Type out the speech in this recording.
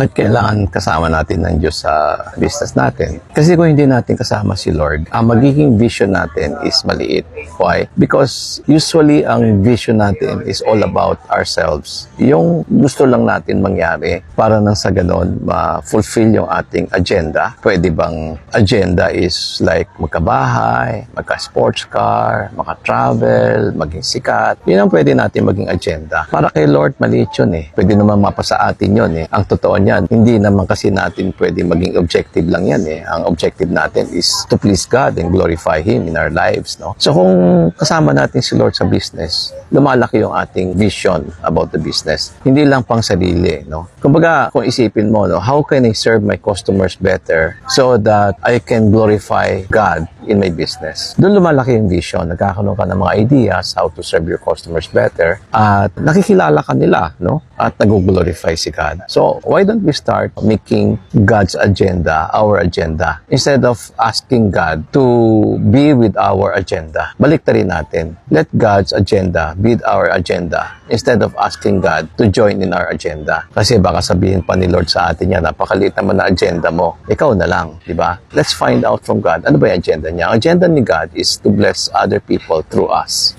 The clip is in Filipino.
Bakit kailangan kasama natin ng Diyos sa business natin? Kasi kung hindi natin kasama si Lord, ang magiging vision natin is maliit. Why? Because usually ang vision natin is all about ourselves. Yung gusto lang natin mangyari para nang sa ganon ma-fulfill yung ating agenda. Pwede bang agenda is like magkabahay, magka-sports car, maka-travel, maging sikat. Yun ang pwede natin maging agenda. Para kay Lord, maliit yun eh. Pwede naman mapasa atin yun eh. Ang totoo niyan, hindi naman kasi natin pwede maging objective lang yan eh. Ang objective natin is to please God and glorify Him in our lives. No? So kung kasama natin si Lord sa business, lumalaki yung ating vision about the business. Hindi lang pang sarili. No? Kumbaga, kung isipin mo, no, how can I serve my customers better so that I can glorify God in my business? Doon lumalaki yung vision. Nagkakaroon ka ng mga ideas how to serve your customers better at nakikilala ka nila no? at nag-glorify si God. So, why don't we start making God's agenda our agenda instead of asking God to be with our agenda? Balik natin. Let God's agenda be our agenda instead of asking God to join in our agenda. Kasi baka sabihin pa ni Lord sa atin yan, napakaliit naman na agenda mo. Ikaw na lang, di ba? Let's find out from God, ano ba yung agenda niya? Ang agenda ni God is to bless other people through us.